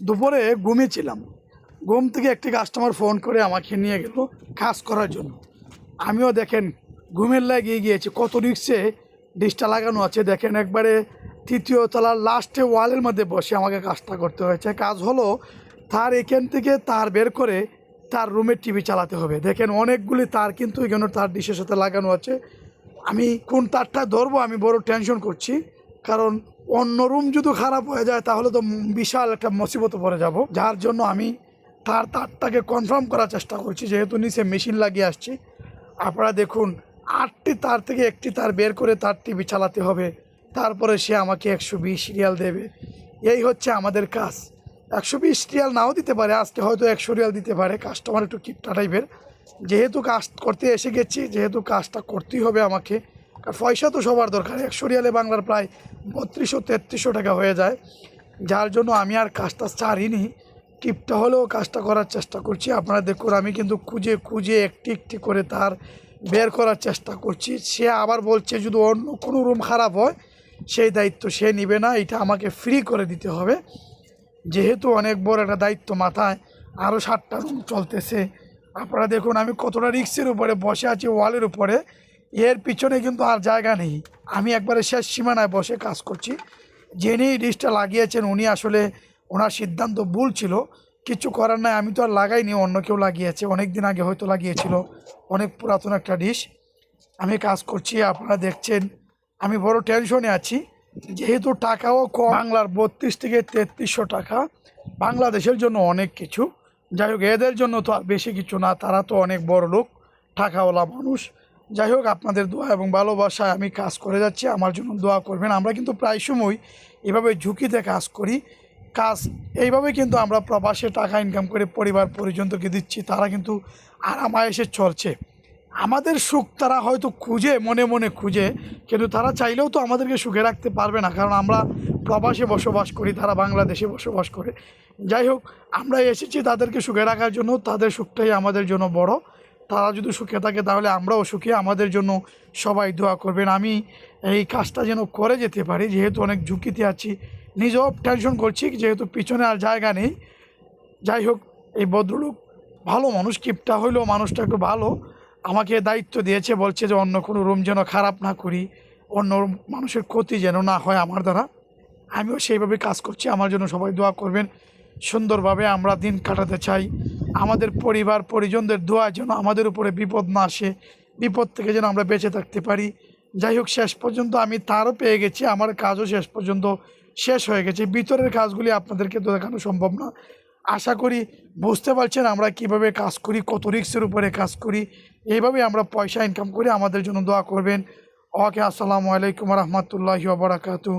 দুপুরে ঘুমিয়েছিলাম। ঘুম থেকে একটি কাস্টমার ফোন করে আমাকে নিয়ে গেল কাজ করার জন্য। আমিও দেখেন ঘুমের লাগিয়ে গিয়েছি, কত রিক্সে ডিশটা লাগানো আছে। দেখেন একবারে তৃতীয় তলার লাস্টে ওয়ালের মধ্যে বসে আমাকে কাজটা করতে হয়েছে। কাজ হলো তার এখান থেকে তার বের করে তার রুমের টিভি চালাতে হবে। দেখেন অনেকগুলি তার কিন্তু এখানে তার ডিশের সাথে লাগানো আছে। আমি কোন তারটা ধরবো আমি বড় টেনশন করছি। কারণ অন্য রুম যদি খারাপ হয়ে যায়, তাহলে তো বিশাল একটা মুসিবতে পড়ে যাব। যার জন্য আমি তার তারটাকে কনফার্ম করার চেষ্টা করছি, যেহেতু নিচে মেশিন লাগিয়ে আসছি। আপনারা দেখুন, আটটি তার থেকে একটি তার বের করে তার টিভি চালাতে হবে। তারপরে সে আমাকে একশো বিশ রিয়াল দেবে। এই হচ্ছে আমাদের কাজ। একশো বিশ রিয়াল নাও দিতে পারে, আজকে হয়তো একশো রিয়াল দিতে পারে কাস্টমার একটু কিপটা টাইপের যেহেতু কাজ করতে এসে গেছি, যেহেতু কাজটা করতেই হবে আমাকে। আর পয়সা তো সবার দরকার। একশো রিয়ালে বাংলার প্রায় বত্রিশশো, তেত্রিশশো টাকা হয়ে যায়। যার জন্য আমি আর কাজটা ছাড়িনি। টিপটা হলেও কাজটা করার চেষ্টা করছি। আপনারা দেখুন, আমি কিন্তু খুঁজে খুঁজে একটি একটি করে তার বের করার চেষ্টা করছি। সে আবার বলছে, যদি অন্য কোনো রুম খারাপ হয়, সেই দায়িত্ব সে নেবে না। এটা আমাকে ফ্রি করে দিতে হবে। যেহেতু অনেক বড় একটা দায়িত্ব মাথায় আরও ষাটটা রুম চলতেছে। আপনারা দেখুন, আমি কতটা রিক্সের উপরে বসে আছি ওয়ালের উপরে। এর পিছনে কিন্তু আর জায়গা নেই। আমি একবারে শেষ সীমানায় বসে কাজ করছি। যিনি ডিশটা লাগিয়েছেন, উনি আসলে ওনার সিদ্ধান্ত ভুল ছিল। কিছু করার নাই, আমি তো আর লাগাইনি, অন্য কেউ লাগিয়েছে। অনেক দিন আগে হয়তো লাগিয়েছিল। অনেক পুরাতন একটা ডিশ আমি কাজ করছি, আপনারা দেখছেন। আমি বড় টেনশনে আছি। যেহেতু টাকাও কম, বাংলার বত্রিশ থেকে তেত্রিশশো টাকা। বাংলাদেশের জন্য অনেক কিছু। যাই হোক, এদের জন্য তো আর বেশি কিছু না, তারা তো অনেক বড় লোক, টাকাওয়ালা মানুষ। যাই হোক, আপনাদের দোয়া এবং ভালোবাসায় আমি কাজ করে যাচ্ছি, আমার জন্য দোয়া করবেন। আমরা কিন্তু প্রায় সময় এভাবে ঝুঁকিতে কাজ করি। কাজ এইভাবে কিন্তু আমরা প্রবাসে টাকা ইনকাম করে পরিবার পরিজনকে দিচ্ছি, তারা কিন্তু আরামায়েসে চলছে। আমাদের সুখ তারা হয়তো খুঁজে, মনে মনে খুঁজে, কিন্তু তারা চাইলেও তো আমাদেরকে সুখে রাখতে পারবে না, কারণ আমরা প্রবাসে বসবাস করি, তারা বাংলাদেশে বসবাস করে। যাই হোক আমরা এসেছি তাদেরকে সুখে রাখার জন্য, তাদের সুখটাই আমাদের জন্য বড়। তারা যদি সুখে থাকে তাহলে আমরাও সুখী, আমাদের জন্য সবাই দোয়া করবেন। আমি এই কাজটা যেন করে যেতে পারি, যেহেতু অনেক ঝুঁকিতে আছি, নিজেও টেনশন করছি যেহেতু পিছনে আর জায়গা নেই। যাই হোক, এই ভদ্রলোক ভালো মানুষ, কিপটা হইলেও মানুষটা একটু ভালো, আমাকে দায়িত্ব দিয়েছে, বলছে যে অন্য কোনো রুম যেন খারাপ না করি, অন্য মানুষের ক্ষতি যেন না হয় আমার দ্বারা। আমিও সেইভাবে কাজ করছি, আমার জন্য সবাই দোয়া করবেন। সুন্দরভাবে আমরা দিন কাটাতে চাই। আমাদের পরিবার, পরিজনদের দোয়া যেন আমাদের উপরে বিপদ না আসে, বিপদ থেকে যেন আমরা বেঁচে থাকতে পারি। যাই হোক, শেষ পর্যন্ত আমি তারও পেয়ে গেছি, আমার কাজও শেষ পর্যন্ত শেষ হয়ে গেছে। ভিতরের কাজগুলি আপনাদেরকে দেখানো সম্ভব না। আশা করি বুঝতে পারছেন আমরা কীভাবে কাজ করি, কত রিক্সের উপরে কাজ করি। এইভাবে আমরা পয়সা ইনকাম করি আমাদের জন্য দোয়া করবেন। ওকে, আসসালামু আলাইকুম রহমতুল্লাহি বারাকাতু